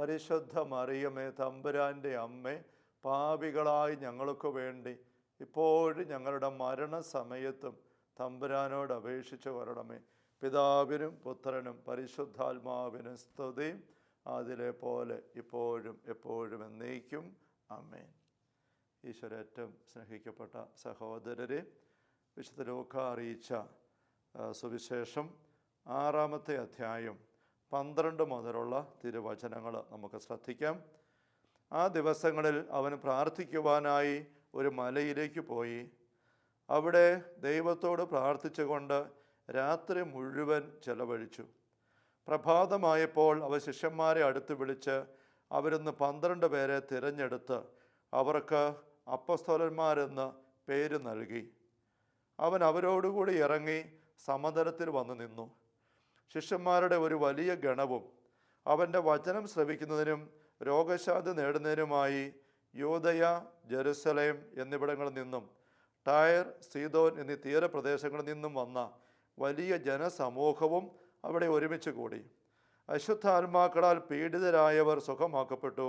പരിശുദ്ധ മറിയമേ തമ്പുരാന്റെ അമ്മേ പാപികളായി ഞങ്ങൾക്ക് വേണ്ടി ഇപ്പോഴും ഞങ്ങളുടെ മരണസമയത്തും തമ്പുരാനോട് അപേക്ഷിച്ച് വരണമേ. പിതാവിനും പുത്രനും പരിശുദ്ധാത്മാവിനും സ്തുതി. അതിലെ പോലെ ഇപ്പോഴും എപ്പോഴും എന്നേക്കും. അമ്മേൻ ഈശ്വര ഏറ്റവും സ്നേഹിക്കപ്പെട്ട സഹോദരരെ വിശുദ്ധ ലോക അറിയിച്ച സുവിശേഷം ആറാമത്തെ അധ്യായം പന്ത്രണ്ട് മുതലുള്ള തിരുവചനങ്ങൾ നമുക്ക് ശ്രദ്ധിക്കാം. ആ ദിവസങ്ങളിൽ അവൻ പ്രാർത്ഥിക്കുവാനായി ഒരു മലയിലേക്ക് പോയി. അവിടെ ദൈവത്തോട് പ്രാർത്ഥിച്ചുകൊണ്ട് രാത്രി മുഴുവൻ ചെലവഴിച്ചു. പ്രഭാതമായപ്പോൾ അവ ശിഷ്യന്മാരെ അടുത്ത് വിളിച്ച് അവരിന്ന് പന്ത്രണ്ട് പേരെ തിരഞ്ഞെടുത്ത് അവർക്ക് അപ്പസ്തോലന്മാരെന്ന് പേര് നൽകി. അവൻ അവരോടുകൂടി ഇറങ്ങി സമതലത്തിൽ വന്നു നിന്നു. ശിഷ്യന്മാരുടെ ഒരു വലിയ ഗണവും അവന്റെ വചനം ശ്രവിക്കുന്നതിനും രോഗശാന്തി നേടുന്നതിനുമായി യോധയ ജെറുസലേം എന്നിവിടങ്ങളിൽ നിന്നും ടയർ സീതോൻ എന്നീ തീരപ്രദേശങ്ങളിൽ നിന്നും വന്ന വലിയ ജനസമൂഹവും അവിടെ ഒരുമിച്ച് കൂടി. അശുദ്ധാത്മാക്കളാൽ പീഡിതരായവർ സുഖമാക്കപ്പെട്ടു.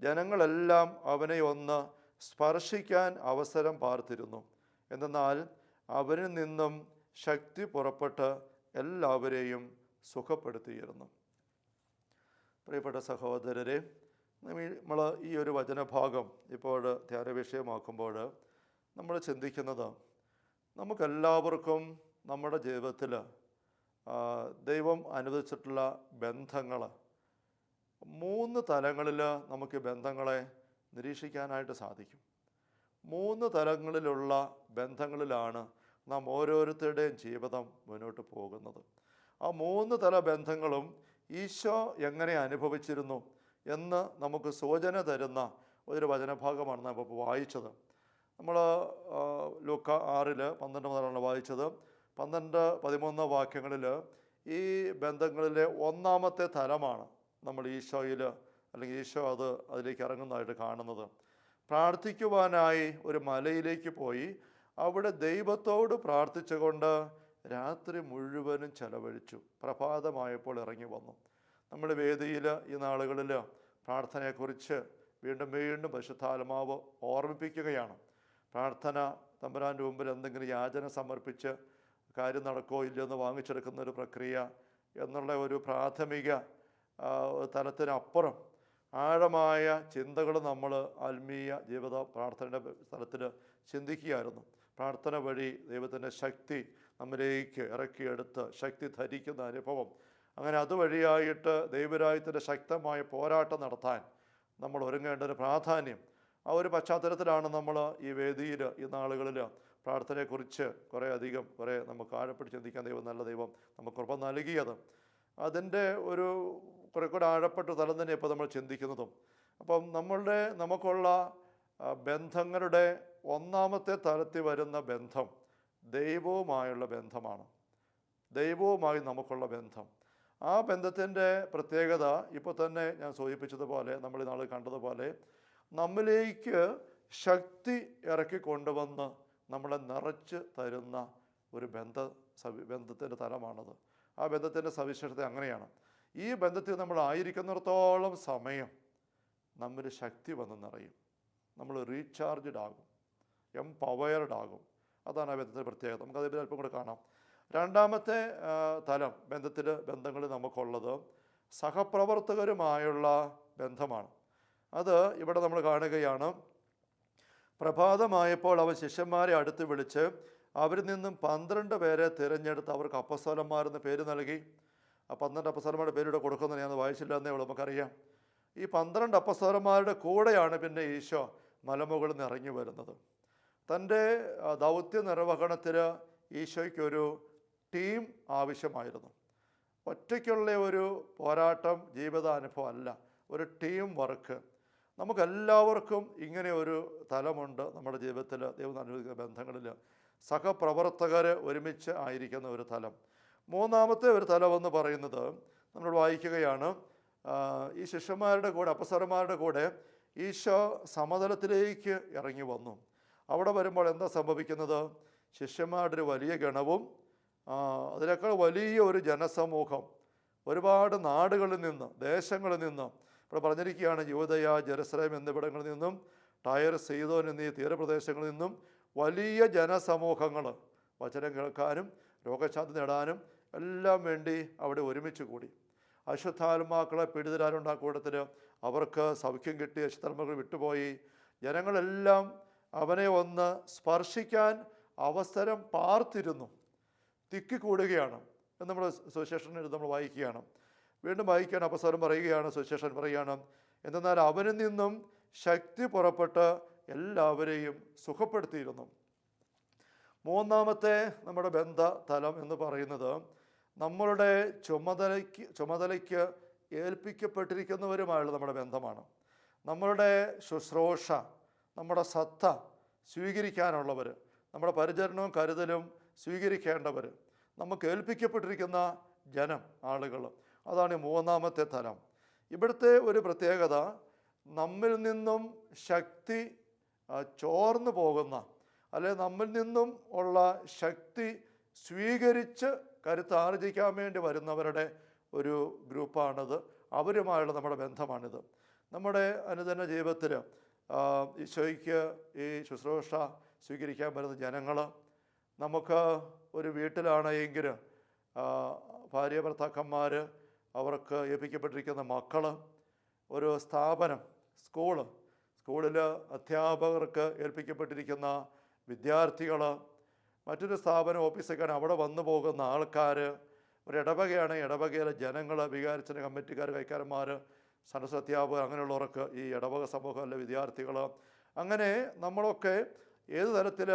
ജനങ്ങളെല്ലാം അവനെ ഒന്ന് സ്പർശിക്കാൻ അവസരം പാർത്തിരുന്നു. എന്നാൽ അവരിൽ നിന്നും ശക്തി പുറപ്പെട്ട് എല്ലാവരെയും സുഖപ്പെടുത്തിയിരുന്നു. പ്രിയപ്പെട്ട സഹോദരരെ നമ്മൾ ഈ ഒരു വചനഭാഗം ഇപ്പോൾ ധ്യാന വിഷയമാക്കുമ്പോൾ നമ്മൾ ചിന്തിക്കുന്നത് നമുക്കെല്ലാവർക്കും നമ്മുടെ ജീവിതത്തിൽ ദൈവം അനുവദിച്ചിട്ടുള്ള ബന്ധങ്ങൾ മൂന്ന് തലങ്ങളിൽ നമുക്ക് ബന്ധങ്ങളെ നിരീക്ഷിക്കാനായിട്ട് സാധിക്കും. മൂന്ന് തലങ്ങളിലുള്ള ബന്ധങ്ങളിലാണ് നാം ഓരോരുത്തരുടെയും ജീവിതം മുന്നോട്ട് പോകുന്നത്. ആ മൂന്ന് തല ബന്ധങ്ങളും ഈശോ എങ്ങനെ അനുഭവിച്ചിരുന്നു എന്ന് നമുക്ക് സൂചന തരുന്ന ഒരു വചനഭാഗമാണ് നാം ഇപ്പോൾ വായിച്ചത്. നമ്മൾ ലൂക്ക ആറിൽ പന്ത്രണ്ട് മുതലാണ് വായിച്ചത്. പന്ത്രണ്ട് പതിമൂന്ന് വാക്യങ്ങളിൽ ഈ ബന്ധങ്ങളിലെ ഒന്നാമത്തെ തലമാണ് നമ്മൾ ഈശോയിൽ അല്ലെങ്കിൽ ഈശോ അത് അതിലേക്ക് ഇറങ്ങുന്നതായിട്ട് കാണുന്നത്. പ്രാർത്ഥിക്കുവാനായി ഒരു മലയിലേക്ക് പോയി അവിടെ ദൈവത്തോട് പ്രാർത്ഥിച്ചുകൊണ്ട് രാത്രി മുഴുവനും ചെലവഴിച്ചു. പ്രഭാതമായപ്പോൾ ഇറങ്ങി വന്നു. നമ്മൾ വേദിയിൽ ഈ നാളുകളിൽ പ്രാർത്ഥനയെക്കുറിച്ച് വീണ്ടും വീണ്ടും പരിശുദ്ധാത്മാവ് ഓർമ്മിപ്പിക്കുകയാണ്. പ്രാർത്ഥന തമ്പുരാന്റെ മുമ്പിൽ എന്തെങ്കിലും യാചന സമർപ്പിച്ച് കാര്യം നടക്കോ ഇല്ലയോ എന്ന് വാങ്ങിച്ചെടുക്കുന്ന ഒരു പ്രക്രിയ എന്നുള്ള ഒരു പ്രാഥമിക തലത്തിനപ്പുറം ആഴമായ ചിന്തകൾ നമ്മൾ ആത്മീയ ജീവിത പ്രാർത്ഥനയുടെ തലത്തിൽ ചിന്തിക്കുകയായിരുന്നു. പ്രാർത്ഥന വഴി ദൈവത്തിന്റെ ശക്തി നമ്മിലേക്ക് ഇറക്കിയെടുത്ത് ശക്തി ധരിക്കുന്ന അനുഭവം. അങ്ങനെ അതുവഴിയായിട്ട് ദൈവരായത്തിന്റെ ശക്തമായ പോരാട്ടം നടത്താൻ നമ്മൾ ഒരുങ്ങേണ്ട ഒരു പ്രാധാന്യം. ആ ഒരു പശ്ചാത്തലത്തിലാണ് നമ്മൾ ഈ വേദിയിൽ ഈ നാളുകളിൽ പ്രാർത്ഥനയെക്കുറിച്ച് കുറേ അധികം കുറേ നമുക്ക് ആഴപ്പെട്ട് ചിന്തിക്കാൻ ദൈവം നല്ല ദൈവം നമുക്ക് കൃപ നൽകിയത്. അതിന്റെ ഒരു കുറെ കൂടെ ആഴപ്പെട്ട തലം തന്നെ ഇപ്പോൾ നമ്മൾ ചിന്തിക്കുന്നതും. അപ്പം നമ്മളുടെ നമുക്കുള്ള ബന്ധങ്ങളുടെ ഒന്നാമത്തെ തലത്തിൽ വരുന്ന ബന്ധം ദൈവവുമായുള്ള ബന്ധമാണ്. ദൈവവുമായി നമുക്കുള്ള ബന്ധം. ആ ബന്ധത്തിന്റെ പ്രത്യേകത ഇപ്പോൾ തന്നെ ഞാൻ സൂചിപ്പിച്ചതുപോലെ നമ്മൾ നാൾ കണ്ടതുപോലെ നമ്മിലേക്ക് ശക്തി ഇറക്കി കൊണ്ടുവന്ന് നമ്മളെ നിറച്ച് തരുന്ന ഒരു ബന്ധ സവി ബന്ധത്തിന്റെ തലമാണത്. ആ ബന്ധത്തിന്റെ സവിശേഷത അങ്ങനെയാണ്. ഈ ബന്ധത്തിൽ നമ്മൾ ആയിരിക്കുന്നിടത്തോളം സമയം നമ്മൾ ശക്തി വന്ന് നിറയും. നമ്മൾ റീചാർജ്ഡ് ആകും. എംപവേർഡ് ആകും. അതാണ് ആ ബന്ധത്തിന്റെ പ്രത്യേകത. നമുക്കതിൽ അല്പം കൂടെ കാണാം. രണ്ടാമത്തെ തലം ബന്ധത്തിൽ ബന്ധങ്ങൾ നമുക്കുള്ളത് സഹപ്രവർത്തകരുമായുള്ള ബന്ധമാണ്. അത് ഇവിടെ നമ്മൾ കാണുകയാണ്. പ്രഭാതമായപ്പോൾ അവൻ ശിഷ്യന്മാരെ അടുത്ത് വിളിച്ച് അവരിൽ നിന്നും പന്ത്രണ്ട് പേരെ തിരഞ്ഞെടുത്ത് അവർക്ക് അപ്പസ്വലന്മാരെന്ന് പേര് നൽകി. ആ പന്ത്രണ്ട് അപ്പസ്വലന്മാരുടെ പേരിവിടെ കൊടുക്കുന്നത് ഞാൻ വായിച്ചില്ല എന്നേ ഉള്ളൂ നമുക്കറിയാം. ഈ പന്ത്രണ്ട് അപ്പസ്വലന്മാരുടെ കൂടെയാണ് പിന്നെ ഈശോ മലമുകളിൽ നിന്ന് ഇറങ്ങി വരുന്നത്. തന്റെ ദൗത്യ നിർവഹണത്തിന് ഈശോയ്ക്കൊരു ടീം ആവശ്യമായിരുന്നു. ഒറ്റയ്ക്കുള്ള ഒരു പോരാട്ടം ജീവിതാനുഭവം അല്ല ഒരു ടീം വർക്ക്. നമുക്കെല്ലാവർക്കും ഇങ്ങനെ ഒരു തലമുണ്ട് നമ്മുടെ ജീവിതത്തിൽ ദൈവം ബന്ധങ്ങളിൽ സഹപ്രവർത്തകർ ഒരുമിച്ച് ആയിരിക്കുന്ന ഒരു തലം. മൂന്നാമത്തെ ഒരു തലമെന്ന് പറയുന്നത് നമ്മൾ വായിക്കുകയാണ് ഈ ശിഷ്യന്മാരുടെ കൂടെ അപ്പസരന്മാരുടെ കൂടെ ഈശോ സമതലത്തിലേക്ക് ഇറങ്ങി വന്നു. അവിടെ വരുമ്പോൾ എന്താ സംഭവിക്കുന്നത്? ശിഷ്യന്മാരുടെ ഒരു വലിയ ഗണവും അതിനേക്കാൾ വലിയ ഒരു ജനസമൂഹം ഒരുപാട് നാടുകളിൽ നിന്ന് ദേശങ്ങളിൽ നിന്ന് ഇവിടെ പറഞ്ഞിരിക്കുകയാണ് യൂതയ ജെറുസലേം എന്നിവിടങ്ങളിൽ നിന്നും ടയർ സീതോൻ എന്നീ തീരപ്രദേശങ്ങളിൽ നിന്നും വലിയ ജനസമൂഹങ്ങൾ വചനം കേൾക്കാനും രോഗശാന്തി നേടാനും എല്ലാം വേണ്ടി അവിടെ ഒരുമിച്ച് കൂടി. അശുദ്ധാത്മാക്കളെ പീഡിതരാരുണ്ട് ആ കൂട്ടത്തിൽ അവർക്ക് സൗഖ്യം കിട്ടി അശുദ്ധാത്മാക്കൾ വിട്ടുപോയി. ജനങ്ങളെല്ലാം അവനെ ഒന്ന് സ്പർശിക്കാൻ അവസരം പാർത്തിരുന്നു. തിക്കിക്കൂടുകയാണ് എന്ന് നമ്മൾ സുശേഷനിൽ നമ്മൾ വായിക്കുകയാണ്. വീണ്ടും വായിക്കാൻ അവസരം പറയുകയാണ് സുശേഷൻ പറയുകയാണ് എന്തെന്നാൽ അവനിൽ നിന്നും ശക്തി പുറപ്പെട്ട് എല്ലാവരെയും സുഖപ്പെടുത്തിയിരുന്നു. മൂന്നാമത്തെ നമ്മുടെ ബന്ധ തലം എന്ന് പറയുന്നത് നമ്മളുടെ ചുമതലയ്ക്ക് ചുമതലയ്ക്ക് ഏൽപ്പിക്കപ്പെട്ടിരിക്കുന്നവരുമായുള്ള നമ്മുടെ ബന്ധമാണ്. നമ്മളുടെ ശുശ്രൂഷ നമ്മുടെ സത്ത സ്വീകരിക്കാനുള്ളവർ നമ്മുടെ പരിചരണവും കരുതലും സ്വീകരിക്കേണ്ടവർ നമുക്ക് ഏൽപ്പിക്കപ്പെട്ടിരിക്കുന്ന ജനം ആളുകൾ. അതാണ് മൂന്നാമത്തെ തലം. ഇവിടുത്തെ ഒരു പ്രത്യേകത നമ്മിൽ നിന്നും ശക്തി ചോർന്നു പോകുന്ന അല്ലെ നമ്മിൽ നിന്നും ഉള്ള ശക്തി സ്വീകരിച്ച് കരുത്താർജിക്കാൻ വേണ്ടി വരുന്നവരുടെ ഒരു ഗ്രൂപ്പാണിത്. അവരുമായുള്ള നമ്മുടെ ബന്ധമാണിത്. നമ്മുടെ അനുദിന ജീവിതത്തിൽ ഈശോയ്ക്ക് ഈ ശുശ്രൂഷ സ്വീകരിക്കാൻ വരുന്ന ജനങ്ങൾ നമുക്ക് ഒരു വീട്ടിലാണ് എങ്കിൽ ഭാര്യ ഭർത്താക്കന്മാർ അവർക്ക് ഏൽപ്പിക്കപ്പെട്ടിരിക്കുന്ന മക്കൾ ഒരു സ്ഥാപനം സ്കൂൾ സ്കൂളിൽ അധ്യാപകർക്ക് ഏൽപ്പിക്കപ്പെട്ടിരിക്കുന്ന വിദ്യാർത്ഥികൾ മറ്റൊരു സ്ഥാപനം ഓഫീസൊക്കെയാണ് അവിടെ വന്നു പോകുന്ന ആൾക്കാർ ഒരു ഇടവകയാണ് ഇടവകയിലെ ജനങ്ങൾ വികാരിച്ചന് കമ്മിറ്റിക്കാർ കൈക്കാരന്മാർ സന്ദർശ അധ്യാപകർ അങ്ങനെയുള്ളവർക്ക് ഈ ഇടവക സമൂഹം അല്ലെ വിദ്യാർത്ഥികൾ. അങ്ങനെ നമ്മളൊക്കെ ഏത് തരത്തിൽ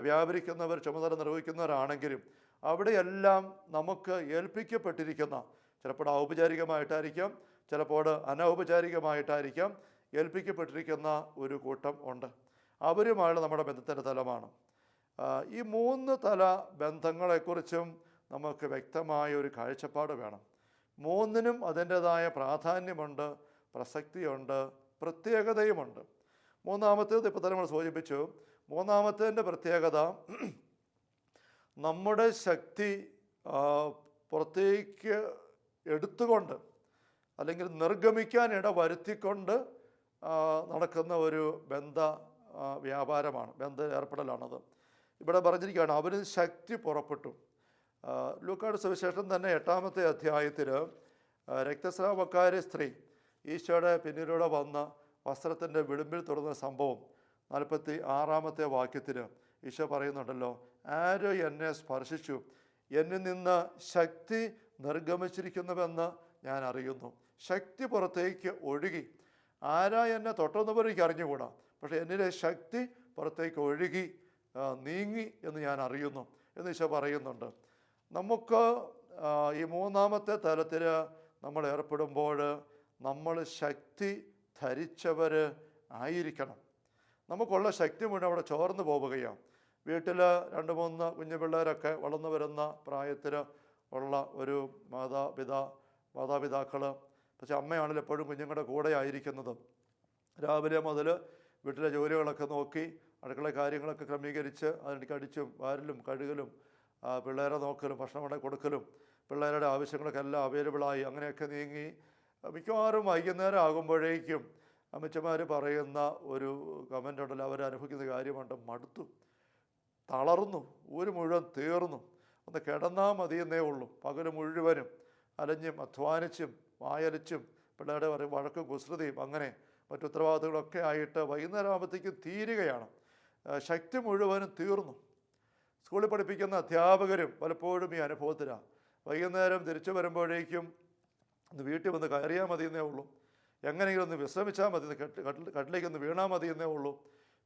വ്യാപരിക്കുന്നവർ ചുമതല നിർവഹിക്കുന്നവരാണെങ്കിലും അവിടെയെല്ലാം നമുക്ക് ഏൽപ്പിക്കപ്പെട്ടിരിക്കുന്ന ചിലപ്പോൾ ഔപചാരികമായിട്ടായിരിക്കാം ചിലപ്പോൾ അനൗപചാരികമായിട്ടായിരിക്കാം ഏൽപ്പിക്കപ്പെട്ടിരിക്കുന്ന ഒരു കൂട്ടം ഉണ്ട്. അവരുമായുള്ള നമ്മുടെ ബന്ധത്തിന്റെ തലമാണ്. ഈ മൂന്ന് തല ബന്ധങ്ങളെക്കുറിച്ചും നമുക്ക് വ്യക്തമായ ഒരു കാഴ്ചപ്പാട് വേണം. മൂന്നിനും അതിന്റെതായ പ്രാധാന്യമുണ്ട് പ്രസക്തിയുണ്ട് പ്രത്യേകതയുമുണ്ട്. മൂന്നാമത്തേത് ഇപ്പോൾ തന്നെ നമ്മൾ സൂചിപ്പിച്ചു. മൂന്നാമത്തേന്റെ പ്രത്യേകത നമ്മുടെ ശക്തി പുറത്തേക്ക് എടുത്തുകൊണ്ട് അല്ലെങ്കിൽ നിർഗമിക്കാൻ ഇട വരുത്തിക്കൊണ്ട് നടക്കുന്ന ഒരു ബന്ധ വ്യാപാരമാണ് ബന്ധ ഏർപ്പെടലാണത്. ഇവിടെ പറഞ്ഞിരിക്കുകയാണ് അവന് ശക്തി പുറപ്പെട്ടു. ലൂക്കാട് സുവിശേഷം തന്നെ എട്ടാമത്തെ അധ്യായത്തിൽ രക്തസ്രാവക്കാരി സ്ത്രീ ഈശോയുടെ പിന്നിലൂടെ വന്ന വസ്ത്രത്തിന്റെ വിളിമ്പിൽ തുടർന്ന സംഭവം നാൽപ്പത്തി ആറാമത്തെ വാക്യത്തിൽ ഈശോ പറയുന്നുണ്ടല്ലോ ആരോ എന്നെ സ്പർശിച്ചു? എന്നിൽ നിന്ന് ശക്തി നിർഗമിച്ചിരിക്കുന്നുവെന്ന് ഞാൻ അറിയുന്നു. ശക്തി പുറത്തേക്ക് ഒഴുകി. ആരാ എന്നെ തൊട്ടെന്ന് പോലും എനിക്ക് അറിഞ്ഞുകൂടാ. പക്ഷേ എന്നിലെ ശക്തി പുറത്തേക്ക് ഒഴുകി നീങ്ങി എന്ന് ഞാൻ അറിയുന്നു എന്ന് ഈശോ പറയുന്നുണ്ട്. നമുക്ക് ഈ മൂന്നാമത്തെ തലത്തിൽ നമ്മൾ ഏർപ്പെടുമ്പോൾ നമ്മൾ ശക്തി ധരിച്ചവർ ആയിരിക്കണം. നമുക്കുള്ള ശക്തി മുഴുവൻ അവിടെ ചോർന്നു പോവുകയാണ്. വീട്ടിൽ രണ്ട് മൂന്ന് കുഞ്ഞു പിള്ളേരൊക്കെ വളർന്നു വരുന്ന പ്രായത്തിൽ ഉള്ള ഒരു മാതാപിതാ മാതാപിതാക്കൾ പക്ഷെ അമ്മയാണല്ലോ എപ്പോഴും കുഞ്ഞുങ്ങളുടെ കൂടെ ആയിരിക്കുന്നത്. രാവിലെ മുതൽ വീട്ടിലെ ജോലികളൊക്കെ നോക്കി അടുക്കള കാര്യങ്ങളൊക്കെ ക്രമീകരിച്ച് അതിനിടയ്ക്ക് അടിച്ചും വാരലും കഴുകലും പിള്ളേരെ നോക്കലും ഭക്ഷണം കൊണ്ടു കൊടുക്കലും പിള്ളേരുടെ ആവശ്യങ്ങളൊക്കെ എല്ലാം അവൈലബിളായി അങ്ങനെയൊക്കെ നീങ്ങി മിക്കവാറും വൈകുന്നേരം ആകുമ്പോഴേക്കും അമ്മച്ചമാർ പറയുന്ന ഒരു കമന്റ് ഉണ്ടല്ലോ അവരനുഭവിക്കുന്ന കാര്യമുണ്ട് മടുത്തു തളർന്നു ഒരു മുഴുവൻ തീർന്നു ഒന്ന് കിടന്നാൽ മതിയെന്നേ ഉള്ളൂ പകൽ മുഴുവനും അലഞ്ഞും അധ്വാനിച്ചും വായലിച്ചും പിള്ളേരുടെ വഴക്കും കുസൃതിയും അങ്ങനെ മറ്റു ഉത്തരവാദിത്തങ്ങളൊക്കെ ആയിട്ട് വൈകുന്നേരം ആകുമ്പോഴത്തേക്കും തീരുകയാണ്. ശക്തി മുഴുവനും തീർന്നു. സ്കൂളിൽ പഠിപ്പിക്കുന്ന അധ്യാപകരും പലപ്പോഴും ഈ അനുഭവത്തിലാണ് വൈകുന്നേരം തിരിച്ചു വരുമ്പോഴേക്കും ഒന്ന് വീട്ടിൽ വന്ന് കയറിയാൽ മതി എന്നേ ഉള്ളൂ. എങ്ങനെയെങ്കിലും ഒന്ന് വിശ്രമിച്ചാൽ മതി കട്ടിലേക്ക് ഒന്ന് വീണാൽ മതി എന്നേ ഉള്ളൂ.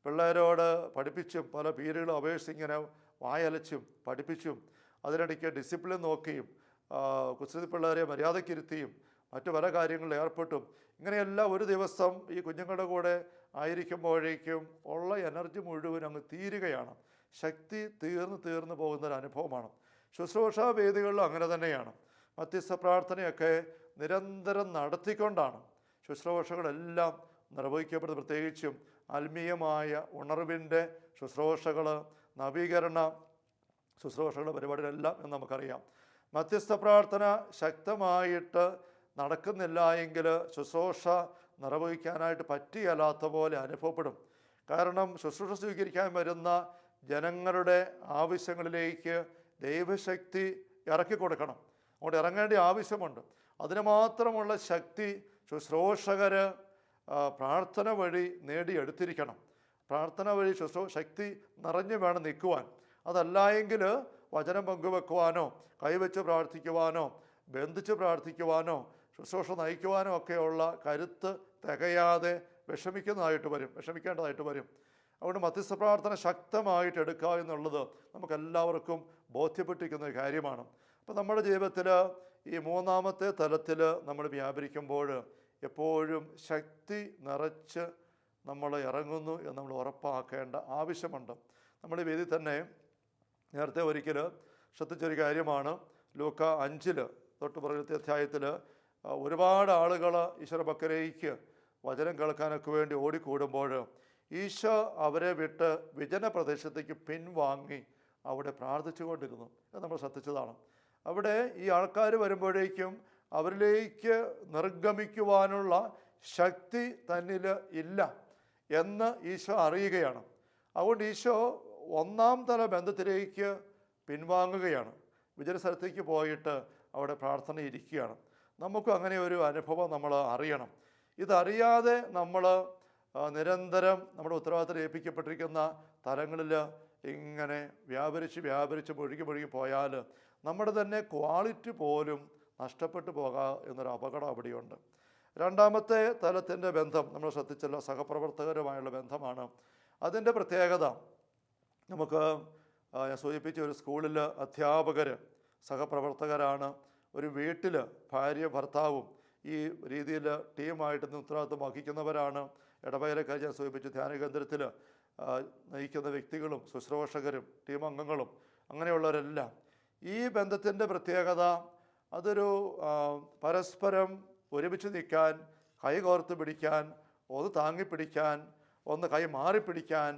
പിള്ളേരോട് പഠിപ്പിച്ചും പല പീരുകളും അപേക്ഷിച്ച് ഇങ്ങനെ വായലച്ചും പഠിപ്പിച്ചും അതിനിടയ്ക്ക് ഡിസിപ്ലിൻ നോക്കിയും കുസൃതി പിള്ളേരെ മര്യാദയ്ക്കിരുത്തിയും മറ്റു പല കാര്യങ്ങളിൽ ഏർപ്പെട്ടും. ഇങ്ങനെയെല്ലാം ഒരു ദിവസം ഈ കുഞ്ഞുങ്ങളുടെ കൂടെ ആയിരിക്കുമ്പോഴേക്കും ഉള്ള എനർജി മുഴുവൻ അങ്ങ് തീരുകയാണ്. ശക്തി തീർന്ന് തീർന്നു പോകുന്ന ഒരു അനുഭവമാണ്. ശുശ്രൂഷാ വേദികളിലും അങ്ങനെ തന്നെയാണ്. മധ്യസ്ഥ പ്രാർത്ഥനയൊക്കെ നിരന്തരം നടത്തിക്കൊണ്ടാണ് ശുശ്രൂഷകളെല്ലാം നിർവഹിക്കപ്പെടുന്നത്. പ്രത്യേകിച്ചും ആത്മീയമായ ഉണർവിന്റെ ശുശ്രൂഷകൾ നവീകരണ ശുശ്രൂഷകളുടെ പരിപാടികളെല്ലാം എന്ന് നമുക്കറിയാം. മധ്യസ്ഥ പ്രാർത്ഥന ശക്തമായിട്ട് നടക്കുന്നില്ല എങ്കിൽ ശുശ്രൂഷ നിർവഹിക്കാനായിട്ട് പറ്റിയല്ലാത്ത പോലെ അനുഭവപ്പെടും. കാരണം ശുശ്രൂഷ സ്വീകരിക്കാൻ വരുന്ന ജനങ്ങളുടെ ആവശ്യങ്ങളിലേക്ക് ദൈവശക്തി ഇറക്കി കൊടുക്കണം. അങ്ങോട്ട് ഇറങ്ങേണ്ട ആവശ്യമുണ്ട്. അതിന് മാത്രമുള്ള ശക്തി ശുശ്രൂഷകർ പ്രാർത്ഥന വഴി നേടിയെടുത്തിരിക്കണം. പ്രാർത്ഥന വഴി ശുശ്രൂ ശക്തി നിറഞ്ഞു വേണം നിൽക്കുവാൻ. അതല്ല എങ്കിൽ വചനം പങ്കുവെക്കുവാനോ കൈവച്ച് പ്രാർത്ഥിക്കുവാനോ ബന്ധിച്ച് പ്രാർത്ഥിക്കുവാനോ ശുശ്രൂഷ നയിക്കുവാനോ ഒക്കെയുള്ള കരുത്ത് തികയാതെ വിഷമിക്കുന്നതായിട്ട് വരും. വിഷമിക്കേണ്ടതായിട്ട് വരും. അതുകൊണ്ട് മധ്യസ്ഥ പ്രാർത്ഥന ശക്തമായിട്ട് എടുക്കുക എന്നുള്ളത് നമുക്കെല്ലാവർക്കും ബോധ്യപ്പെട്ടിരിക്കുന്ന ഒരു കാര്യമാണ്. അപ്പോൾ നമ്മുടെ ജീവിതത്തിൽ ഈ മൂന്നാമത്തെ തലത്തിൽ നമ്മൾ വ്യാപരിക്കുമ്പോൾ എപ്പോഴും ശക്തി നിറച്ച് നമ്മൾ ഇറങ്ങുന്നു എന്ന് നമ്മൾ ഉറപ്പാക്കേണ്ട ആവശ്യമുണ്ട്. നമ്മുടെ വേദി തന്നെ നേരത്തെ ഒരിക്കൽ ശ്രദ്ധിച്ചൊരു കാര്യമാണ്. ലൂക്ക അഞ്ചിൽ തൊട്ട് പ്രകൃതി അധ്യായത്തിൽ ഒരുപാട് ആളുകൾ ഈശ്വര ബക്കരയ്ക്ക് വചനം കേൾക്കാനൊക്കെ വേണ്ടി ഓടിക്കൂടുമ്പോൾ ഈശോ അവരെ വിട്ട് വിജന പ്രദേശത്തേക്ക് പിൻവാങ്ങി അവിടെ പ്രാർത്ഥിച്ചുകൊണ്ടിരുന്നു. അത് നമ്മൾ ശ്രദ്ധിച്ചതാണ്. അവിടെ ഈ ആൾക്കാർ വരുമ്പോഴേക്കും അവരിലേക്ക് നിർഗമിക്കുവാനുള്ള ശക്തി തന്നിൽ ഇല്ല എന്ന് ഈശോ അറിയുകയാണ്. അതുകൊണ്ട് ഈശോ ഒന്നാം തല ബന്ധത്തിലേക്ക് പിൻവാങ്ങുകയാണ്. വിജന സ്ഥലത്തേക്ക് പോയിട്ട് അവിടെ പ്രാർത്ഥന ഇരിക്കുകയാണ്. നമുക്കും അങ്ങനെ ഒരു അനുഭവം നമ്മൾ അറിയണം. ഇതറിയാതെ നമ്മൾ നിരന്തരം നമ്മുടെ ഉത്തരവാദിത്തം ഏൽപ്പിക്കപ്പെട്ടിരിക്കുന്ന തലങ്ങളിൽ ഇങ്ങനെ വ്യാപരിച്ച് വ്യാപരിച്ച് മുഴുകി മുഴുകി പോയാൽ നമ്മുടെ തന്നെ ക്വാളിറ്റി പോലും നഷ്ടപ്പെട്ടു പോകാം എന്നൊരു അപകടം അവിടെയുണ്ട്. രണ്ടാമത്തെ തലത്തിന്റെ ബന്ധം നമ്മൾ ശ്രദ്ധിച്ചല്ലോ സഹപ്രവർത്തകരുമായുള്ള ബന്ധമാണ്. അതിന്റെ പ്രത്യേകത നമുക്ക് ഞാൻ സൂചിപ്പിച്ച ഒരു സ്കൂളിൽ അധ്യാപകർ സഹപ്രവർത്തകരാണ് ഒരു വീട്ടിൽ ഭാര്യ ഭർത്താവും ഈ രീതിയിൽ ടീമായിട്ട് ഉത്തരവാദിത്വം വഹിക്കുന്നവരാണ്. ഇടവകയിലൊക്കെ ഞാൻ സൂചിപ്പിച്ചു. ധ്യാന കേന്ദ്രത്തിൽ നയിക്കുന്ന വ്യക്തികളും ശുശ്രൂഷകരും ടീം അംഗങ്ങളും അങ്ങനെയുള്ളവരെല്ലാം ഈ ബന്ധത്തിന്റെ പ്രത്യേകത അതൊരു പരസ്പരം ഒരുമിച്ച് നിൽക്കാൻ കൈ കോർത്ത് പിടിക്കാൻ ഒന്ന് താങ്ങിപ്പിടിക്കാൻ ഒന്ന് കൈ മാറിപ്പിടിക്കാൻ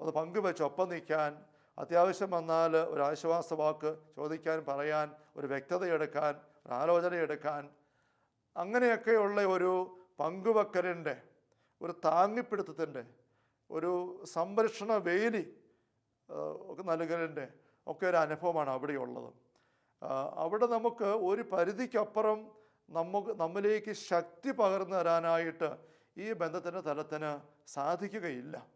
ഒന്ന് പങ്കുവെച്ച് ഒപ്പം നിൽക്കാൻ അത്യാവശ്യം വന്നാൽ ഒരു ആശ്വാസ വാക്ക് ചോദിക്കാൻ പറയാൻ ഒരു വ്യക്തത എടുക്കാൻ ഒരു ആലോചനയെടുക്കാൻ അങ്ങനെയൊക്കെയുള്ള ഒരു പങ്കുവെക്കലിന്റെ ഒരു താങ്ങിപ്പിടുത്തത്തിന്റെ ഒരു സംരക്ഷണ വേലി നൽകലിന്റെ ഒക്കെ ഒരു അനുഭവമാണ് അവിടെയുള്ളത്. അവിടെ നമുക്ക് ഒരു പരിധിക്കപ്പുറം നമുക്ക് നമ്മിലേക്ക് ശക്തി പകർന്നു തരാനായിട്ട് ഈ ബന്ധത്തിന്റെ തലത്തിന് സാധിക്കുകയില്ല.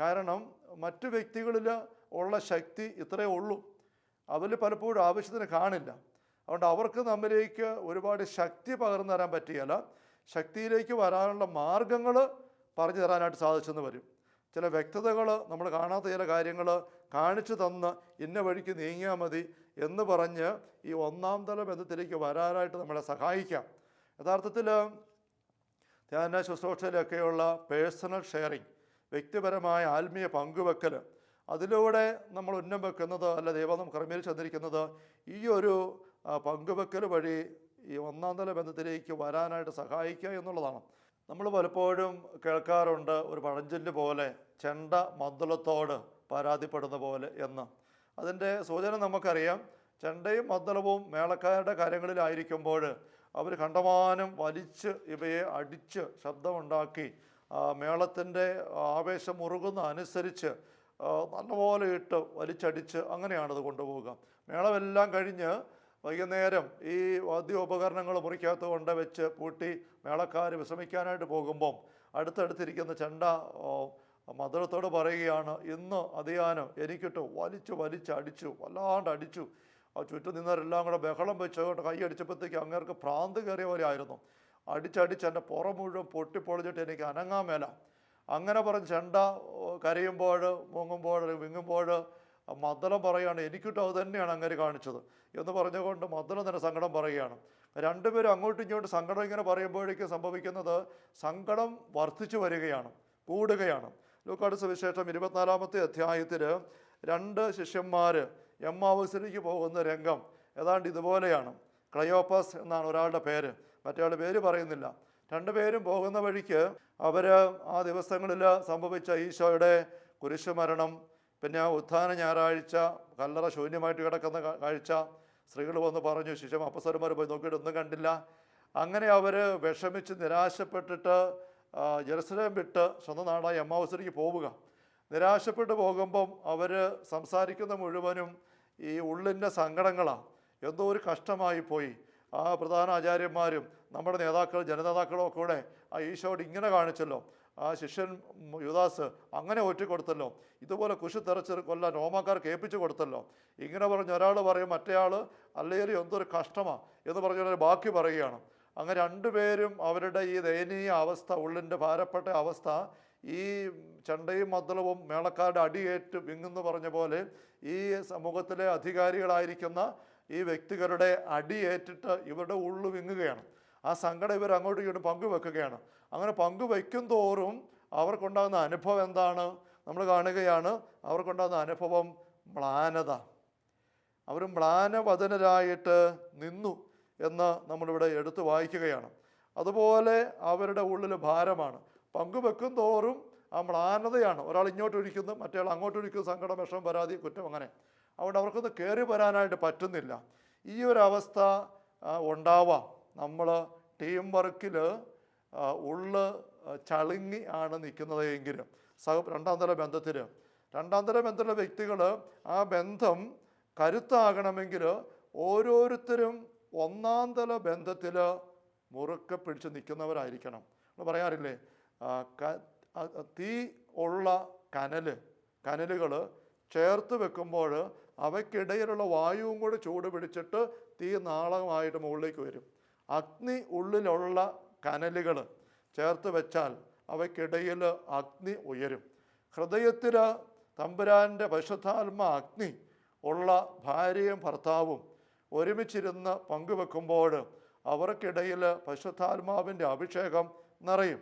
കാരണം മറ്റു വ്യക്തികളിൽ ഉള്ള ശക്തി ഇത്രയേ ഉള്ളൂ. അവർ പലപ്പോഴും ആവശ്യത്തിന് കാണില്ല. അതുകൊണ്ട് അവർക്ക് നമ്മിലേക്ക് ഒരുപാട് ശക്തി പകർന്നു തരാൻ പറ്റിയാൽ ശക്തിയിലേക്ക് വരാനുള്ള മാർഗങ്ങൾ പറഞ്ഞു തരാനായിട്ട് സാധിച്ചെന്ന് വരും. ചില വ്യക്തതകൾ നമ്മൾ കാണാത്ത ചില കാര്യങ്ങൾ കാണിച്ചു തന്ന് ഇന്ന വഴിക്ക് നീങ്ങിയാൽ മതി എന്ന് പറഞ്ഞ് ഈ ഒന്നാം തല ബന്ധത്തിലേക്ക് വരാനായിട്ട് നമ്മളെ സഹായിക്കാം. യഥാർത്ഥത്തിൽ ധ്യാന ശുശ്രൂഷയിലൊക്കെയുള്ള പേഴ്സണൽ ഷെയറിങ് വ്യക്തിപരമായ ആത്മീയ പങ്കുവെക്കൽ അതിലൂടെ നമ്മൾ ഉന്നം വെക്കുന്നത് അല്ല ദൈവം ക്രമീകരിച്ച് തന്നിരിക്കുന്നത് ഈ ഒരു പങ്കുവെക്കൽ വഴി ഈ ഒന്നാം തല ബന്ധത്തിലേക്ക് വരാനായിട്ട് സഹായിക്കുക എന്നുള്ളതാണ്. നമ്മൾ പലപ്പോഴും കേൾക്കാറുണ്ട് ഒരു പഴഞ്ചൊല്ല് പോലെ ചെണ്ട മദ്ദളത്തോട് പരാതിപ്പെടുന്ന പോലെ എന്ന്. അതിന്റെ സൂചന നമുക്കറിയാം. ചെണ്ടയും മദ്ദളവും മേളക്കാരുടെ കാര്യങ്ങളിലായിരിക്കുമ്പോൾ അവർ കണ്ടമാനം വലിച്ച് ഇവയെ അടിച്ച് ശബ്ദമുണ്ടാക്കി മേളത്തിന്റെ ആവേശം മുറുകുന്ന അനുസരിച്ച് നല്ലപോലെ ഇട്ട് വലിച്ചടിച്ച് അങ്ങനെയാണത് കൊണ്ടുപോവുക. മേളമെല്ലാം കഴിഞ്ഞ് വൈകുന്നേരം ഈ വാദ്യോപകരണങ്ങൾ മുറിക്കകത്ത് കൊണ്ട് വെച്ച് പൂട്ടി മേളക്കാർ വിശ്രമിക്കാനായിട്ട് പോകുമ്പം അടുത്തടുത്തിരിക്കുന്ന ചെണ്ട മധുരത്തോട് പറയുകയാണ് ഇന്ന് അതിയാനം എനിക്കിട്ട് വലിച്ചു വലിച്ച് അടിച്ചു വല്ലാണ്ട് അടിച്ചു. ആ ചുറ്റും നിന്നവരെല്ലാം കൂടെ ബഹളം വെച്ചുകൊണ്ട് കൈ അടിച്ചപ്പോഴത്തേക്ക് അങ്ങേർക്ക് ഭ്രാന്ത് കയറിയ പോലെ ആയിരുന്നു അടിച്ചടിച്ച് എന്റെ പുറം മുഴുവൻ പൊട്ടിപ്പൊളിച്ചിട്ട് എനിക്ക് അനങ്ങാൻ മേല. അങ്ങനെ പറഞ്ഞ് ചെണ്ട കരയുമ്പോൾ മുങ്ങുമ്പോൾ വിങ്ങുമ്പോൾ ആ മദ്ദളം പറയുകയാണ് എനിക്കിട്ടും അത് തന്നെയാണ് അങ്ങനെ കാണിച്ചത്. എന്ന് പറഞ്ഞുകൊണ്ട് മദ്ദളം തന്നെ സങ്കടം പറയുകയാണ്. രണ്ടുപേരും അങ്ങോട്ടും ഇങ്ങോട്ടും സങ്കടം ഇങ്ങനെ പറയുമ്പോഴേക്കും സംഭവിക്കുന്നത് സങ്കടം വർദ്ധിച്ചു വരികയാണ് കൂടുകയാണ്. ലൂക്കാട് സുവിശേഷം ഇരുപത്തിനാലാമത്തെ അധ്യായത്തിൽ രണ്ട് ശിഷ്യന്മാർ എമ്മാവൂസിലേക്ക് പോകുന്ന രംഗം ഏതാണ്ട് ഇതുപോലെയാണ്. ക്ലയോപ്പസ് എന്നാണ് ഒരാളുടെ പേര് മറ്റേയാളുടെ പേര് പറയുന്നില്ല. രണ്ടുപേരും പോകുന്ന വഴിക്ക് അവർ ആ ദിവസങ്ങളിൽ സംഭവിച്ച ഈശോയുടെ കുരിശുമരണം പിന്നെ ഉത്ഥാന ഞായറാഴ്ച കല്ലറ ശൂന്യമായിട്ട് കിടക്കുന്ന കാഴ്ച സ്ത്രീകൾ വന്ന് പറഞ്ഞു ശിശം അപ്പസരന്മാർ പോയി നോക്കിയിട്ട് ഒന്നും കണ്ടില്ല. അങ്ങനെ അവർ വിഷമിച്ച് നിരാശപ്പെട്ടിട്ട് ആ, ജെറുസലേം വിട്ട് സ്വന്തം നാടായ എമ്മാവസരിക്ക് പോവുക. നിരാശപ്പെട്ട് പോകുമ്പം അവർ സംസാരിക്കുന്ന മുഴുവനും ഈ ഉള്ളിന്റെ സങ്കടങ്ങളാണ് എന്തോ ഒരു കഷ്ടമായി പോയി. ആ പ്രധാന ആചാര്യന്മാരും നമ്മുടെ നേതാക്കൾ ജനനേതാക്കളും ഒക്കെ കൂടെ ആ ഈശോട് ഇങ്ങനെ കാണിച്ചല്ലോ. ആ ശിഷ്യൻ യുദാസ് അങ്ങനെ കൊടുത്തല്ലോ ഇതുപോലെ കുശി തെറച്ച് കൊല്ലാൻ റോമാക്കാർക്ക് ഏൽപ്പിച്ചു കൊടുത്തല്ലോ. ഇങ്ങനെ പറഞ്ഞ് ഒരാൾ പറയും മറ്റേയാൾ അല്ലെങ്കിൽ എന്തൊരു കഷ്ടമാണ് എന്ന് പറഞ്ഞൊരു ബാക്കി പറയുകയാണ്. അങ്ങനെ രണ്ടുപേരും അവരുടെ ഈ ദയനീയ അവസ്ഥ ഉള്ളിന്റെ ഭാരപ്പെട്ട അവസ്ഥ ഈ ചണ്ടയും മദ്ദളവും മേളക്കാരുടെ അടിയേറ്റ് വിങ്ങെന്ന് പറഞ്ഞ പോലെ ഈ സമൂഹത്തിലെ അധികാരികളായിരിക്കുന്ന ഈ വ്യക്തികളുടെ അടിയേറ്റിട്ട് ഇവരുടെ ഉള്ളു വിങ്ങുകയാണ്. ആ സങ്കടം ഇവർ അങ്ങോട്ടും ഇങ്ങോട്ടും പങ്കുവെക്കുകയാണ്. അങ്ങനെ പങ്കുവയ്ക്കും തോറും അവർക്കുണ്ടാകുന്ന അനുഭവം എന്താണ്? നമ്മൾ കാണുകയാണ് അവർക്കുണ്ടാകുന്ന അനുഭവം മ്ലാനത. അവർ മ്ലാനവദനരായിട്ട് നിന്നു എന്ന് നമ്മളിവിടെ എടുത്തു വായിക്കുകയാണ്. അതുപോലെ അവരുടെ ഉള്ളിൽ ഭാരമാണ്. പങ്കുവെക്കും തോറും ആ മ്ലാനതയാണ്. ഒരാൾ ഇങ്ങോട്ട് ഒഴിക്കുന്നു മറ്റേ അങ്ങോട്ട് ഒഴിക്കുന്നു സങ്കടം വിഷമം പരാതി കുറ്റം അങ്ങനെ. അതുകൊണ്ട് അവർക്കൊന്ന് കയറി വരാനായിട്ട് പറ്റുന്നില്ല. ഈ ഒരു അവസ്ഥ ഉണ്ടാവാം. നമ്മൾ ടീം വർക്കിൽ ഉള്ള് ചളുങ്ങി ആണ് നിൽക്കുന്നത് എങ്കിലും സഹ രണ്ടാം തല ബന്ധത്തിൽ രണ്ടാം തല വ്യക്തികൾ ആ ബന്ധം കരുത്താകണമെങ്കിൽ ഓരോരുത്തരും ഒന്നാം തല ബന്ധത്തിൽ മുറുക്കെ പിടിച്ച് നിൽക്കുന്നവരായിരിക്കണം. നമ്മൾ പറയാറില്ലേ തീ ഉള്ള കനൽ കനലുകൾ ചേർത്ത് വെക്കുമ്പോൾ അവയ്ക്കിടയിലുള്ള വായുവും കൂടി ചൂട് പിടിച്ചിട്ട് തീ നാളമായിട്ട് മുകളിലേക്ക് വരും. അഗ്നി ഉള്ളിലുള്ള കനലുകൾ ചേർത്ത് വെച്ചാൽ അവയ്ക്കിടയിൽ അഗ്നി ഉയരും. ഹൃദയത്തിൽ തമ്പുരാന്റെ പരിശുദ്ധാത്മ അഗ്നി ഉള്ള ഭാര്യയും ഭർത്താവും ഒരുമിച്ചിരുന്ന് പങ്കുവെക്കുമ്പോൾ അവർക്കിടയിൽ പശുത്താത്മാവിന്റെ അഭിഷേകം നിറയും.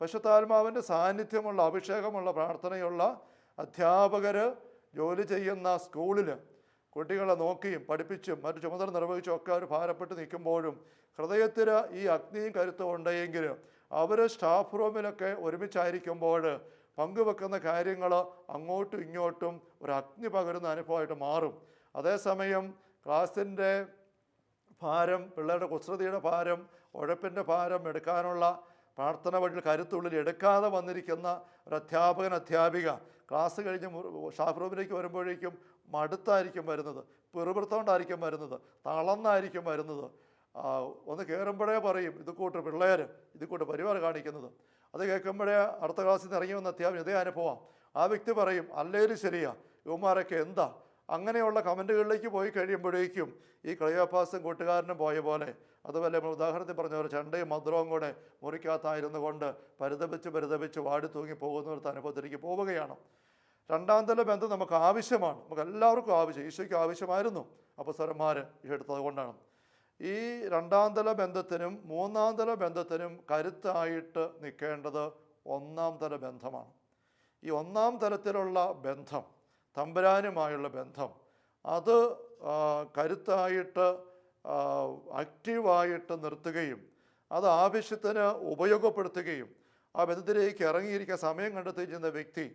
പശുത്താത്മാവിന്റെ സാന്നിധ്യമുള്ള അഭിഷേകമുള്ള പ്രാർത്ഥനയുള്ള അധ്യാപകർ ജോലി ചെയ്യുന്ന സ്കൂളിൽ കുട്ടികളെ നോക്കിയും പഠിപ്പിച്ചും മറ്റു ചുമതല നിർവഹിച്ചും ഒക്കെ അവർ ഭാരപ്പെട്ട് നിൽക്കുമ്പോഴും ഹൃദയത്തിൽ ഈ അഗ്നിയും കരുത്തും ഉണ്ടെങ്കിൽ അവർ സ്റ്റാഫ് റൂമിലൊക്കെ ഒരുമിച്ചായിരിക്കുമ്പോൾ പങ്കുവെക്കുന്ന കാര്യങ്ങൾ അങ്ങോട്ടും ഇങ്ങോട്ടും ഒരു അഗ്നി പകരുന്ന അനുഭവമായിട്ട് മാറും. അതേസമയം ക്ലാസ്സിന്റെ ഭാരം പിള്ളേരുടെ കുസൃതിയുടെ ഭാരം ഉഴപ്പിന്റെ ഭാരം എടുക്കാനുള്ള പ്രാർത്ഥന വഴിയിൽ കരുത്തുള്ളിൽ എടുക്കാതെ വന്നിരിക്കുന്ന ഒരു അധ്യാപകൻ അധ്യാപിക. ക്ലാസ് കഴിഞ്ഞ് സ്റ്റാഫ് റൂമിലേക്ക് വരുമ്പോഴേക്കും മടുത്തായിരിക്കും വരുന്നത്. പിറുപിറുത്തോണ്ടായിരിക്കും വരുന്നത്. തളർന്നായിരിക്കും വരുന്നത്. ഒന്ന് കയറുമ്പോഴേ പറയും ഇത് കൂട്ട് പിള്ളേർ ഇത് കൂട്ട് പരിവാർ കാണിക്കുന്നത്. അത് കേൾക്കുമ്പോഴേ അടുത്ത ക്ലാസ്സിൽ നിന്ന് ഇറങ്ങി വന്ന അത്യാവശ്യം ഇതേ അനുഭവം. ആ വ്യക്തി പറയും അല്ലേലും ശരിയാ. യുവമാരൊക്കെ എന്താ? അങ്ങനെയുള്ള കമന്റുകളിലേക്ക് പോയി കഴിയുമ്പോഴേക്കും ഈ ക്ലയോപാസും കൂട്ടുകാരനും പോയ പോലെ അതുപോലെ നമ്മൾ ഉദാഹരണത്തിൽ പറഞ്ഞ പോലെ ചണ്ടയും മധുരവും കൂടെ മുറിക്കകത്തായിരുന്നു കൊണ്ട് പരിതപിച്ച് പരിതപിച്ച് വാടി തൂങ്ങി പോകുന്നിടത്ത് അനുഭവത്തിലേക്ക് പോവുകയാണ്. രണ്ടാം തല ബന്ധം നമുക്ക് ആവശ്യമാണ്. നമുക്ക് എല്ലാവർക്കും ആവശ്യം. ഈശോയ്ക്ക് ആവശ്യമായിരുന്നു അപ്പസ്വരന്മാർ എടുത്തത് കൊണ്ടാണ്. ഈ രണ്ടാം തല ബന്ധത്തിനും മൂന്നാം തല ബന്ധത്തിനും കരുത്തായിട്ട് നിൽക്കേണ്ടത് ഒന്നാം തല ബന്ധമാണ്. ഈ ഒന്നാം തലത്തിലുള്ള ബന്ധം തമ്പുരാനുമായുള്ള ബന്ധം അത് കരുത്തായിട്ട് ആക്റ്റീവായിട്ട് നിർത്തുകയും അത് ആവശ്യത്തിന് ഉപയോഗപ്പെടുത്തുകയും ആ ബന്ധത്തിലേക്ക് ഇറങ്ങിയിരിക്കാൻ സമയം കണ്ടെത്തി ചെയ്യുന്ന വ്യക്തി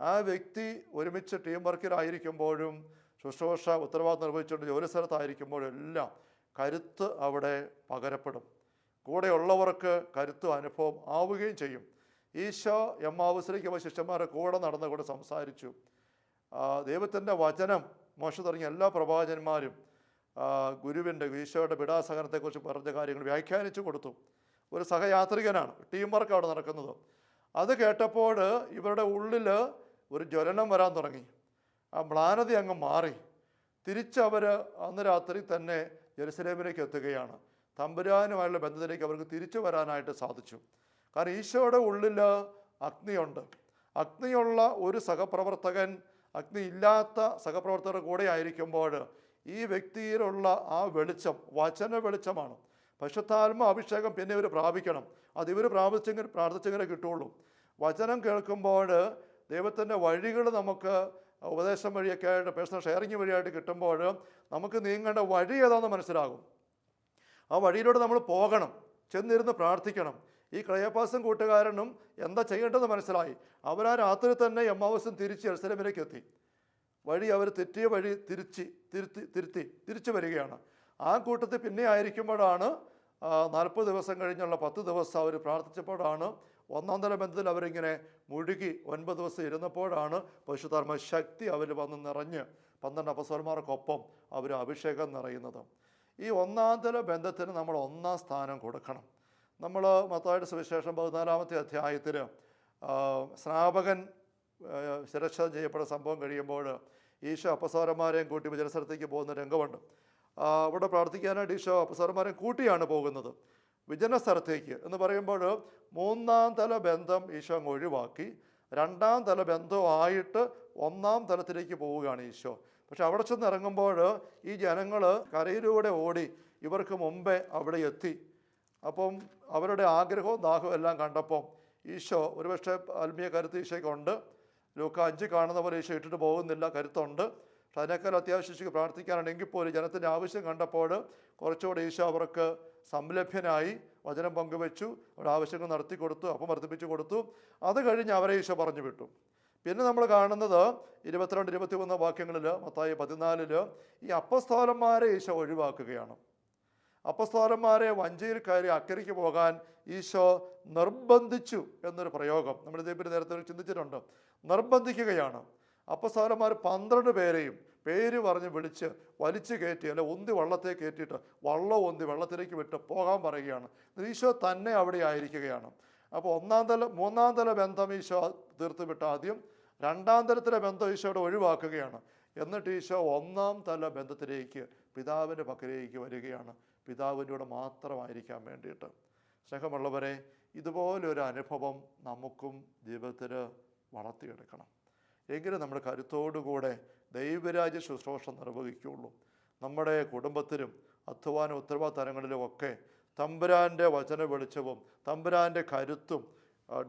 ആ വ്യക്തി ഒരുമിച്ച് ടീം വർക്കിലായിരിക്കുമ്പോഴും ശുശ്രൂഷ ഉത്തരവാദിത്വം നിർവഹിച്ചുകൊണ്ട് ജോലി സ്ഥലത്തായിരിക്കുമ്പോഴും എല്ലാം കരുത്ത് അവിടെ പകരപ്പെടും. കൂടെയുള്ളവർക്ക് കരുത്തും അനുഭവം ആവുകയും ചെയ്യും. ഈശോ എം എമ്മാവസരയ്ക്ക് ശിഷ്യന്മാരെ കൂടെ നടന്നുകൊണ്ട് സംസാരിച്ചു. ദൈവത്തിന്റെ വചനം മോശം തുടങ്ങിയ എല്ലാ പ്രവാചകന്മാരും ആ, ഗുരുവിന്റെ ഈശോയുടെ പിടാസഹനത്തെക്കുറിച്ച് പറഞ്ഞ കാര്യങ്ങൾ വ്യാഖ്യാനിച്ചു കൊടുത്തു. ഒരു സഹയാത്രികനാണ് ടീം വർക്ക് അവിടെ നടക്കുന്നത്. അത് കേട്ടപ്പോൾ ഇവരുടെ ഉള്ളിൽ ഒരു ജ്വലനം വരാൻ തുടങ്ങി. ആ മ്ലാനത അങ്ങ് മാറി. തിരിച്ചവർ അന്ന് രാത്രി തന്നെ ജെറുസലേമിലേക്ക് എത്തുകയാണ്. തമ്പുരാനുമായുള്ള ബന്ധത്തിലേക്ക് അവർക്ക് തിരിച്ചു വരാനായിട്ട് സാധിച്ചു. കാരണം ഈശോയുടെ ഉള്ളിൽ അഗ്നിയുണ്ട്. അഗ്നിയുള്ള ഒരു സഹപ്രവർത്തകൻ അഗ്നി ഇല്ലാത്ത സഹപ്രവർത്തകരുടെ കൂടെ ആയിരിക്കുമ്പോൾ ഈ വ്യക്തിയിലുള്ള ആ വെളിച്ചം വചന വെളിച്ചമാണ്. പശുത്താത്മ അഭിഷേകം പിന്നെ ഇവർ പ്രാപിക്കണം. അത് ഇവർ പ്രാപിച്ചെങ്കിൽ പ്രാർത്ഥിച്ചെങ്കിലേ കിട്ടുള്ളൂ. വചനം കേൾക്കുമ്പോൾ ദൈവത്തിന്റെ വഴികൾ നമുക്ക് ഉപദേശം വഴിയൊക്കെ ആയിട്ട് പേഴ്സണൽ ഷെയറിങ് വഴിയായിട്ട് കിട്ടുമ്പോൾ നമുക്ക് നീങ്ങേണ്ട വഴി ഏതാണെന്ന് മനസ്സിലാകും. ആ വഴിയിലൂടെ നമ്മൾ പോകണം ചെന്നിരുന്ന് പ്രാർത്ഥിക്കണം. ഈ ക്രയപ്പാസും കൂട്ടുകാരനും എന്താ ചെയ്യേണ്ടതെന്ന് മനസ്സിലായി. അവരാ രാത്രി തന്നെ എമ്മാവസും തിരിച്ച് എൽസലമിലേക്ക് എത്തി. വഴി അവർ തെറ്റിയ വഴി തിരിച്ച് തിരുത്തി തിരുത്തി തിരിച്ചു വരികയാണ്. ആ കൂട്ടത്തിൽ പിന്നെ ആയിരിക്കുമ്പോഴാണ് നാൽപ്പത് ദിവസം കഴിഞ്ഞുള്ള പത്ത് ദിവസം അവർ പ്രാർത്ഥിച്ചപ്പോഴാണ് ഒന്നാം തല ബന്ധത്തിൽ അവരിങ്ങനെ മുഴുകി ഒൻപത് ദിവസം ഇരുന്നപ്പോഴാണ് പശുധർമ്മ ശക്തി അവർ വന്ന് നിറഞ്ഞ് പന്ത്രണ്ട് അപസ്വരന്മാർക്കൊപ്പം അവർ അഭിഷേകം നിറയുന്നത്. ഈ ഒന്നാം തല ബന്ധത്തിന് നമ്മൾ ഒന്നാം സ്ഥാനം കൊടുക്കണം. നമ്മൾ മത്തായുടെ സുവിശേഷം പതിനാലാമത്തെ അധ്യായത്തിൽ സ്നാപകൻ ശിരക്ഷ ചെയ്യപ്പെട്ട സംഭവം കഴിയുമ്പോൾ ഈശോ അപ്പസാരന്മാരെയും കൂട്ടി വിജനസ്ഥലത്തേക്ക് പോകുന്ന രംഗമുണ്ട്. അവിടെ പ്രാർത്ഥിക്കാനായിട്ട് ഈശോ അപ്പസാരന്മാരെയും കൂട്ടിയാണ് പോകുന്നത്. വിജന സ്ഥലത്തേക്ക് എന്ന് പറയുമ്പോൾ മൂന്നാം തല ബന്ധം ഈശോ അങ്ങ് ഒഴിവാക്കി രണ്ടാം തല ബന്ധമായിട്ട് ഒന്നാം തലത്തിലേക്ക് പോവുകയാണ് ഈശോ. പക്ഷെ അവിടെ ചെന്ന് ഇറങ്ങുമ്പോൾ ഈ ജനങ്ങൾ കരയിലൂടെ ഓടി ഇവർക്ക് മുമ്പേ അവിടെ എത്തി. അപ്പം അവരുടെ ആഗ്രഹവും ദാഹവും എല്ലാം കണ്ടപ്പം ഈശോ ഒരുപക്ഷെ ആത്മീയ കരുത്ത് ഈശോയ്ക്കുണ്ട് ലൂക്ക അഞ്ച് കാണുന്ന പോലെ ഈശോ ഇട്ടിട്ട് പോകുന്നില്ല കരുത്തുണ്ട്. പക്ഷെ അതിനേക്കാൾ അത്യാവശ്യം ഈശോയ്ക്ക് പ്രാർത്ഥിക്കാനാണെങ്കിൽ പോലും ജനത്തിന്റെ ആവശ്യം കണ്ടപ്പോൾ കുറച്ചുകൂടെ ഈശോ അവർക്ക് സംലഭ്യനായി വചനം പങ്കുവെച്ചു അവരുടെ ആവശ്യങ്ങൾ നടത്തി കൊടുത്തു അപ്പം വർദ്ധിപ്പിച്ചു കൊടുത്തു. അത് കഴിഞ്ഞ് അവരെ ഈശോ പറഞ്ഞു വിട്ടു. പിന്നെ നമ്മൾ കാണുന്നത് ഇരുപത്തിരണ്ട് ഇരുപത്തിമൂന്ന് വാക്യങ്ങളിൽ മത്തായി പതിനാലിൽ ഈ അപ്പസ്തോലന്മാരെ ഈശോ ഒഴിവാക്കുകയാണ്. അപ്പസ്തോലന്മാരെ വഞ്ചിയിൽ കയറി അക്കരയ്ക്ക് പോകാൻ ഈശോ നിർബന്ധിച്ചു എന്നൊരു പ്രയോഗം. നമ്മൾ ഇതേപ്പറ്റി നേരത്തെ ചിന്തിച്ചിട്ടുണ്ട്. നിർബന്ധിക്കുകയാണ്. അപ്പസ്തോലന്മാർ പന്ത്രണ്ട് പേരെയും പേര് പറഞ്ഞ് വിളിച്ച് വലിച്ചു കയറ്റി അല്ലെ ഒന്തി വള്ളത്തെ കയറ്റിയിട്ട് വള്ളം ഒന്തി വെള്ളത്തിലേക്ക് വിട്ട് പോകാൻ പറയുകയാണ്. ഈശോ തന്നെ അവിടെ ആയിരിക്കുകയാണ്. അപ്പോൾ ഒന്നാം തല മൂന്നാം തല ബന്ധം ഈശോ തീർത്ത് വിട്ട ആദ്യം രണ്ടാം തലത്തിലെ ബന്ധം ഈശോയുടെ ഒഴിവാക്കുകയാണ്. എന്നിട്ട് ഈശോ ഒന്നാം തല ബന്ധത്തിലേക്ക് പിതാവിന്റെ പക്കലേക്ക് വരികയാണ്. പിതാവിന്റെ കൂടെ മാത്രമായിരിക്കാൻ വേണ്ടിയിട്ട്. സ്നേഹമുള്ളവരെ ഇതുപോലൊരു അനുഭവം നമുക്കും ജീവിതത്തിൽ വളർത്തിയെടുക്കണം. എങ്കിലും നമ്മുടെ കരുത്തോടുകൂടെ ദൈവരാജ്യ ശുശ്രൂഷ നിർവഹിക്കുകയുള്ളൂ. നമ്മുടെ കുടുംബത്തിലും അധ്വാന ഉത്തരവാദിത്തരങ്ങളിലും ഒക്കെ തമ്പുരാന്റെ വചന വെളിച്ചവും തമ്പുരാന്റെ കരുത്തും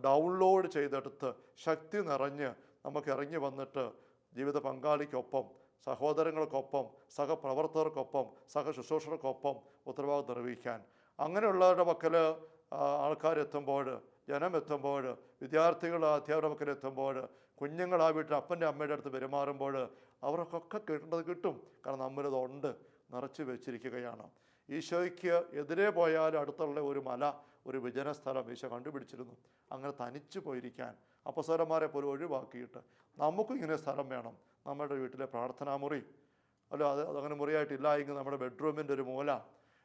ഡൗൺലോഡ് ചെയ്തെടുത്ത് ശക്തി നിറഞ്ഞ് നമുക്ക് ഇറങ്ങി വന്നിട്ട് ജീവിത പങ്കാളിക്കൊപ്പം സഹോദരങ്ങൾക്കൊപ്പം സഹപ്രവർത്തകർക്കൊപ്പം സഹ ശുശ്രൂഷകർക്കൊപ്പം ഉത്തരവാദിത്വം നിർവഹിക്കാൻ. അങ്ങനെയുള്ളവരുടെ പക്കൽ ആൾക്കാരെത്തുമ്പോൾ ജനം എത്തുമ്പോൾ വിദ്യാർത്ഥികൾ ആ കുഞ്ഞുങ്ങൾ ആ വീട്ടിൽ അപ്പന്റെ അമ്മയുടെ അടുത്ത് പെരുമാറുമ്പോൾ അവർക്കൊക്കെ കിട്ടേണ്ടത് കിട്ടും. കാരണം നമ്മളിത് ഉണ്ട് നിറച്ച് വെച്ചിരിക്കുകയാണ്. ഈശോയ്ക്ക് എതിരെ പോയാൽ അടുത്തുള്ള ഒരു മല ഒരു വിജന സ്ഥലം ഈശോ കണ്ടുപിടിച്ചിരുന്നു. അങ്ങനെ തനിച്ചു പോയിരിക്കാൻ അപ്പസ്വരന്മാരെ പോലും ഒഴിവാക്കിയിട്ട് നമുക്കും ഇങ്ങനെ സ്ഥലം വേണം. നമ്മുടെ വീട്ടിലെ പ്രാർത്ഥനാ മുറി. അല്ല അത് അതങ്ങനെ മുറിയായിട്ടില്ല എങ്കിൽ നമ്മുടെ ബെഡ്റൂമിന്റെ ഒരു മൂല.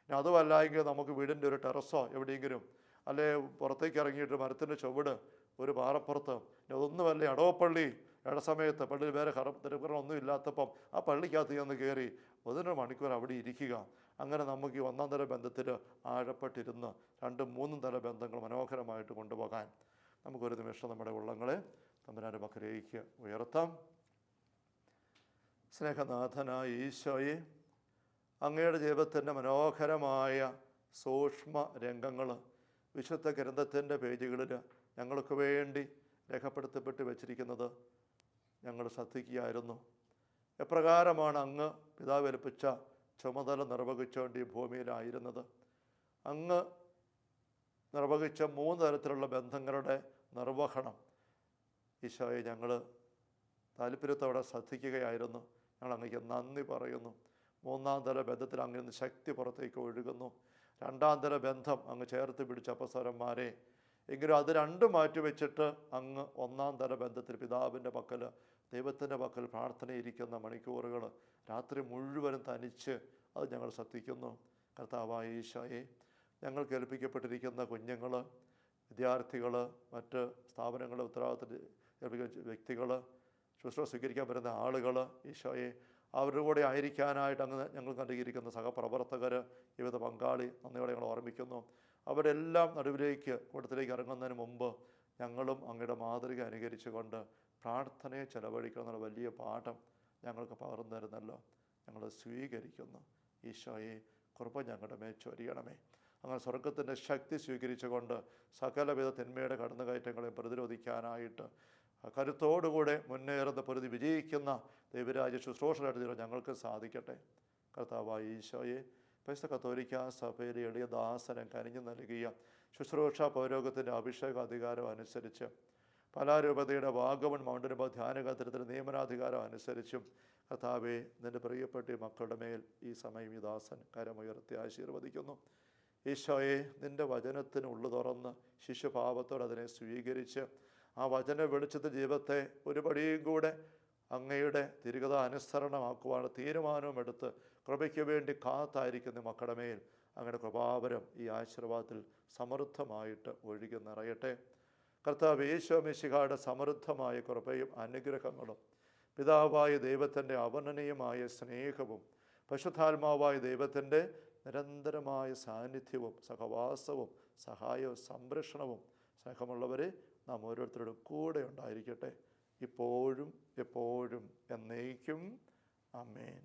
അതുമല്ല എങ്കിൽ നമുക്ക് വീടിന്റെ ഒരു ടെറസോ എവിടെയെങ്കിലും അല്ലെ പുറത്തേക്ക് ഇറങ്ങിയിട്ട് മരത്തിന്റെ ചുവട് ഒരു പാറപ്പുറത്ത്. അതൊന്നുമല്ല ഇടവപ്പള്ളി ഇട സമയത്ത് പള്ളിയിൽ വേറെ കറ തിരുക്കറൊന്നും ഇല്ലാത്തപ്പം ആ പള്ളിക്കകത്ത് ചെന്ന് കയറി ഒന്നര മണിക്കൂർ അവിടെ ഇരിക്കുക. അങ്ങനെ നമുക്ക് ഈ ഒന്നാം തല ബന്ധത്തിൽ ആഴപ്പെട്ടിരുന്ന് രണ്ടും മൂന്നും തല ബന്ധങ്ങൾ മനോഹരമായിട്ട് കൊണ്ടുപോകാൻ നമുക്കൊരു നിമിഷം നമ്മുടെ ഉള്ളങ്ങളെ തമ്പുരാന്റെ പക്കലേക്ക് ഉയർത്താം. സ്നേഹനാഥനായ ഈശോയെ അങ്ങയുടെ ജീവിതത്തിന്റെ മനോഹരമായ സൂക്ഷ്മ രംഗങ്ങൾ വിശുദ്ധ ഗ്രന്ഥത്തിന്റെ പേജുകളിൽ ഞങ്ങൾക്ക് വേണ്ടി രേഖപ്പെടുത്തപ്പെട്ട് വച്ചിരിക്കുന്നത് ഞങ്ങൾ ശ്രദ്ധിക്കുകയായിരുന്നു. എപ്രകാരമാണ് അങ്ങ് പിതാവ് ഏൽപ്പിച്ച ചുമതല നിർവഹിച്ചുകൊണ്ട് ഈ ഭൂമിയിലായിരുന്നത്? അങ്ങ് നിർവഹിച്ച മൂന്ന് തരത്തിലുള്ള ബന്ധങ്ങളുടെ നിർവഹണം ഈശോയെ ഞങ്ങൾ താല്പര്യത്തോടെ ശ്രദ്ധിക്കുകയായിരുന്നു. ഞങ്ങൾ അങ്ങേക്ക് നന്ദി പറയുന്നു. മൂന്നാം തല ബന്ധത്തിൽ അങ്ങനെ ശക്തി പുറത്തേക്ക് ഒഴുകുന്നു. രണ്ടാം തല ബന്ധം അങ്ങ് ചേർത്ത് പിടിച്ച അപ്പസ്വരന്മാരെ. എങ്കിലും അത് രണ്ടും മാറ്റിവെച്ചിട്ട് അങ്ങ് ഒന്നാം തര ബന്ധത്തിൽ പിതാവിന്റെ പക്കൽ ദൈവത്തിന്റെ പക്കൽ പ്രാർത്ഥനയിരിക്കുന്ന മണിക്കൂറുകൾ രാത്രി മുഴുവനും തനിച്ച് അത് ഞങ്ങൾ ശ്രദ്ധിക്കുന്നു. കർത്താവായ ഈശോയെ ഞങ്ങൾ കേൾപ്പിക്കപ്പെട്ടിരിക്കുന്ന കുഞ്ഞുങ്ങൾ വിദ്യാർത്ഥികൾ മറ്റ് സ്ഥാപനങ്ങളുടെ ഉത്തരവാദിത്തത്തിൽ ഏൽപ്പിക്കുന്ന വ്യക്തികൾ ശുശ്രൂഷ സ്വീകരിക്കാൻ വരുന്ന ആളുകൾ ഈശോയെ അവരുടെ കൂടെ ആയിരിക്കാനായിട്ട് അങ്ങ് ഞങ്ങൾ നൽകിയിരിക്കുന്ന സഹപ്രവർത്തകർ ജീവിത പങ്കാളി നന്ദിയോടെ ഞങ്ങൾ ഓർമ്മിക്കുന്നു. അവരെല്ലാം നടുവിലേക്ക് കൂട്ടത്തിലേക്ക് ഇറങ്ങുന്നതിന് മുമ്പ് ഞങ്ങളും അങ്ങയുടെ മാതൃക അനുകരിച്ചുകൊണ്ട് പ്രാർത്ഥനയെ ചെലവഴിക്കണമെന്നുള്ള വലിയ പാഠം ഞങ്ങൾക്ക് പകർന്നു തരുന്നല്ലോ. ഞങ്ങൾ സ്വീകരിക്കുന്നു. ഈശോയെ കൃപ ഞങ്ങളുടെ മേൽ ചൊരിയണമേ. അങ്ങനെ സ്വർഗത്തിന്റെ ശക്തി സ്വീകരിച്ചുകൊണ്ട് സകലവിധ തിന്മയുടെ കടന്നുകയറ്റങ്ങളെ പ്രതിരോധിക്കാനായിട്ട് കരുത്തോടുകൂടെ മുന്നേറുന്ന പൊരുതി വിജയിക്കുന്ന ദൈവരാജ ദൈവരാജ്യ ശുശ്രൂഷകളായിട്ട് ഞങ്ങൾക്ക് സാധിക്കട്ടെ. കർത്താവായ ഈശോയെ പരിശുദ്ധ കത്തോലിക്ക സഭയിലെ എളിയ ദാസനം കനിഞ്ഞു നൽകിയ ശുശ്രൂഷ പൗരോഗത്തിന്റെ അഭിഷേക അധികാരം അനുസരിച്ച് പലാരൂപതയുടെ വാഗമൺ മൗണ്ടനുഭവ ധ്യാനകേന്ദ്രത്തിന്റെ നിയമനാധികാരം അനുസരിച്ചും കർത്താവെ നിന്റെ പ്രിയപ്പെട്ട മക്കളുടെ മേൽ ഈ സമയം ഈ ദാസൻ കരമുയർത്തി ആശീർവദിക്കുന്നു. ഈശോയെ നിന്റെ വചനത്തിന് ഉള്ളു തുറന്ന് ശിശുഭാവത്തോടെ അതിനെ സ്വീകരിച്ച് ആ വചന വെളിച്ചത്തെ ജീവിതത്തെ ഒരുപടിയും കൂടെ അങ്ങയുടെ തിരുകഥ അനുസരണമാക്കുവാൻ തീരുമാനവും എടുത്ത് കൃപയ്ക്ക് വേണ്ടി കാത്തായിരിക്കുന്ന മക്കളുടെ മേൽ അങ്ങയുടെ കൃപാവരം ഈ ആശീർവാദത്തിൽ സമൃദ്ധമായിട്ട് ഒഴുകി നിറയട്ടെ. കർത്താവ് യേശോമിശിഹായുടെ സമൃദ്ധമായ കൃപയും അനുഗ്രഹങ്ങളും പിതാവായ ദൈവത്തിന്റെ അവർണനീയമായ സ്നേഹവും പശുധാത്മാവായ ദൈവത്തിന്റെ നിരന്തരമായ സാന്നിധ്യവും സഹവാസവും സഹായവും സംരക്ഷണവും സ്നേഹമുള്ളവരെ നാം ഓരോരുത്തരോടും കൂടെ ഉണ്ടായിരിക്കട്ടെ. ഇപ്പോഴും എപ്പോഴും എന്നേക്കും. അമേൻ